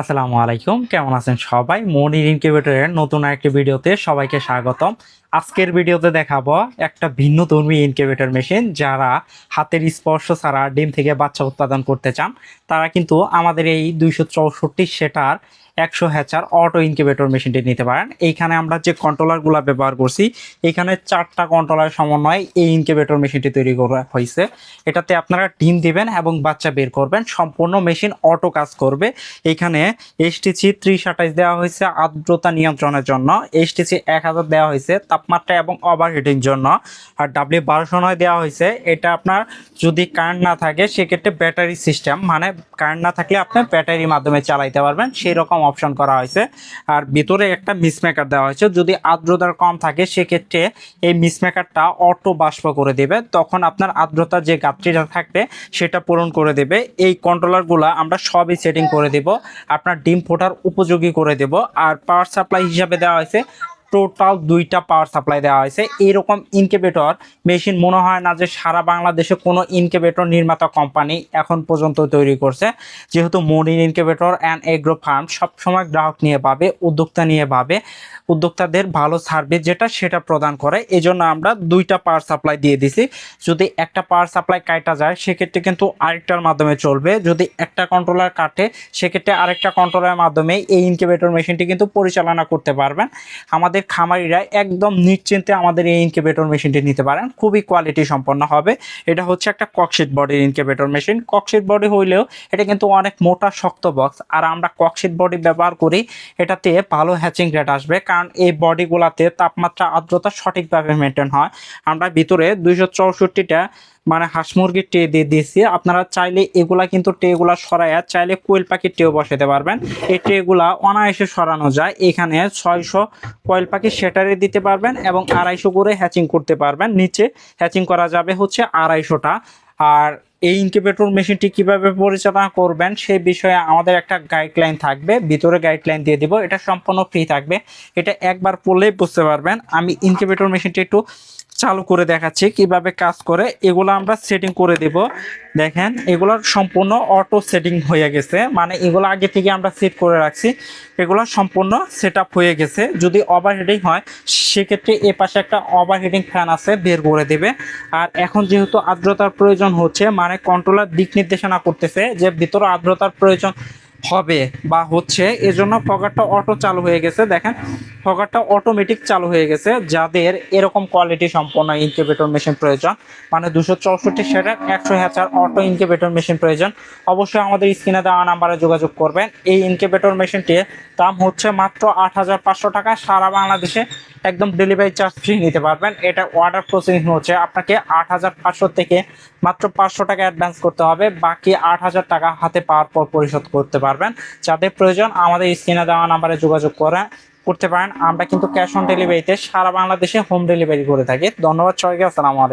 আসসালামু আলাইকুম। কেমন আছেন সবাই? মনির ইনকিউবেটরের নতুন একটি ভিডিওতে সবাইকে স্বাগতম। আজকের ভিডিওতে দেখাবো একটা ভিন্ন ধর্মী ইনকিউবেটর মেশিন যারা হাতের স্পর্শ ছাড়া ডিম থেকে বাচ্চা উৎপাদন করতে চান। তারা কিন্তু আমাদের এই দুইশো চৌষট্টি সেটার একশো হ্যাচার অটো ইনকিউবেটর মেশিনটি নিতে পারেন। এইখানে আমরা যে কন্ট্রোলারগুলো ব্যবহার করছি এখানে চারটা কন্ট্রোলার সমন্বয়ে এই ইনকিউবেটর মেশিনটি তৈরি করা হয়েছে। এটাতে আপনারা ডিম দিবেন এবং বাচ্চা বের করবেন। সম্পূর্ণ মেশিন অটো কাজ করবে। এখানে এসটিসি ত্রিশ আঠাইশ দেওয়া হয়েছে আর্দ্রতা নিয়ন্ত্রণের জন্য। এসটিসি এক হাজার দেওয়া হয়েছে তাপমাত্রা এবং ওভারহিটিং জন্য। আর ডাব্লিউ বারোশো নয় দেওয়া হয়েছে। এটা আপনার যদি কারেন্ট না থাকে, সেক্ষেত্রে ব্যাটারি সিস্টেম মানে কারেন্ট না থাকলে আপনি ব্যাটারির মাধ্যমে চালাইতে পারবেন। সেই রকম অপশন করা হয়েছে। আর ভিতরে একটা মিসমেকার দেওয়া হয়েছে। যদি আর্দ্রতার কম থাকে, সেক্ষেত্রে এই মিসমেকারটা অটো বাষ্প করে দেবে। তখন আপনার আর্দ্রতার যে গাত্রীটা থাকবে, সেটা পূরণ করে দেবে। এই কন্ট্রোলারগুলো আমরা সবই সেটিং করে দেব। আপনার ডিম ফোটার উপযোগী করে দেব। আর পাওয়ার সাপ্লাই হিসাবে দেওয়া হয়েছে টোটাল দুইটা পাওয়ার সাপ্লাই দেওয়া হয়েছে। এরকম ইনকেবেটর মেশিন মনে হয় না যে সারা বাংলাদেশে কোনো ইনকেবেটর নির্মাতা কোম্পানি এখন পর্যন্ত তৈরি করছে। যেহেতু মরিন ইনকেবেটর অ্যান্ড এগ্রো ফার্ম সবসময় গ্রাহক নিয়ে পাবে উদ্যোক্তা নিয়ে পাবে উদ্যোক্তাদের ভালো সার্ভিস যেটা সেটা প্রদান করে। এই জন্য আমরা দুইটা পাওয়ার সাপ্লাই দিয়ে দিছি। যদি একটা পাওয়ার সাপ্লাই কাটা যায়, সেক্ষেত্রে কিন্তু আরেকটার মাধ্যমে চলবে। যদি একটা কন্ট্রোলার কাটে, সেক্ষেত্রে আরেকটা কন্ট্রোলারের মাধ্যমে এই ইনকিউবেটর মেশিনটি কিন্তু পরিচালনা করতে পারবেন। আমাদের খামারিরা একদম নিশ্চিন্তে আমাদের এই ইনকিউবেটর মেশিনটি নিতে পারেন। খুবই কোয়ালিটি সম্পন্ন হবে। এটা হচ্ছে একটা ককশিট বডির ইনকিউবেটর মেশিন ককশিট বডি হইলেও এটা কিন্তু অনেক মোটা, শক্ত বক্স আর আমরা ককশিট বডি ব্যবহার করি, এটাতে ভালো হ্যাচিং রেট আসবে। কারণ এই বডিগুলাতে তাপমাত্রা, আর্দ্রতা সঠিকভাবে মেনটেন হয়। আমরা ভিতরে দুইশো চৌষট্টিটা মানে হাঁস মুরগির টে দিয়ে দিয়েছি। আপনারা চাইলে এগুলা কিন্তু টেগুলা সরাইয়া চাইলে কোয়েল পাখির টেও বসাতে পারবেন। এই ট্রেগুলা অনায়াসে সরানো যায়। এখানে ছয়শো কোয়েল পাখি সেটারে দিতে পারবেন এবং আড়াইশো করে হ্যাচিং করতে পারবেন। নিচে হ্যাচিং করা যাবে হচ্ছে আড়াইশোটা। আর এই ইনকিউবেটর মেশিনটি কীভাবে পরিচালনা করবেন সেই বিষয়ে আমাদের একটা গাইডলাইন থাকবে। ভিতরে গাইডলাইন দিয়ে দিব। এটা সম্পূর্ণ ফ্রি থাকবে। এটা একবার পড়লেই বুঝতে পারবেন। আমি ইনকিউবেটর মেশিনটি একটু চালু করে দেখাচ্ছি, কীভাবে কাজ করে, এগুলো আমরা সেটিং করে দেব। দেখেন, এগুলোর সম্পূর্ণ অটো সেটিং হয়ে গেছে মানে এগুলো আগে থেকে আমরা সেট করে রাখছি, এগুলো সম্পূর্ণ সেট হয়ে গেছে। যদি ওভারহিটিং হয়, সেক্ষেত্রে এ পাশে একটা ওভারহিটিং ফ্যান আছে, বের করে দেবে। আর এখন যেহেতু আর্দ্রতার প্রয়োজন হচ্ছে মানে কন্ট্রোলার দিক নির্দেশনা করতেছে যে ভিতরে আর্দ্রতার প্রয়োজন হবে বা হচ্ছে, এজন্য ফগারটা অটো চালু হয়ে গেছে। দেখেন ফগারটা অটোমেটিক চালু হয়ে গেছে, যাদের এরকম কোয়ালিটি সম্পন্ন ইনকিউবেটর মেশিন প্রয়োজন। মানে দুশো চৌষট্টি সেটার একশো হ্যাচার অটো ইনকিউবেটর মেশিন প্রয়োজন। অবশ্যই আমাদের স্ক্রিনে দেওয়া নাম্বারে যোগাযোগ করবেন। এই ইনকিউবেটর মেশিনটির দাম হচ্ছে মাত্র আট হাজার পাঁচশো টাকা। সারা বাংলাদেশে একদম ডেলিভারি চার্জ ফ্রি নিতে পারবেন। এটা অর্ডার প্রসেসিং হচ্ছে আপনাকে আট হাজার পাঁচশো থেকে মাত্র পাঁচশো টাকা অ্যাডভান্স করতে হবে। বাকি আট হাজার টাকা হাতে পাওয়ার পর পরিশোধ করতে পারবেন। যাদের প্রয়োজন আমাদের স্ক্রিনে দেওয়া নাম্বারে যোগাযোগ করে করতে পারেন। আমরা কিন্তু ক্যাশ অন ডেলিভারিতে সারা বাংলাদেশে হোম ডেলিভারি করে থাকি। ধন্যবাদ সবাইকে, আসসালামু আলাইকুম।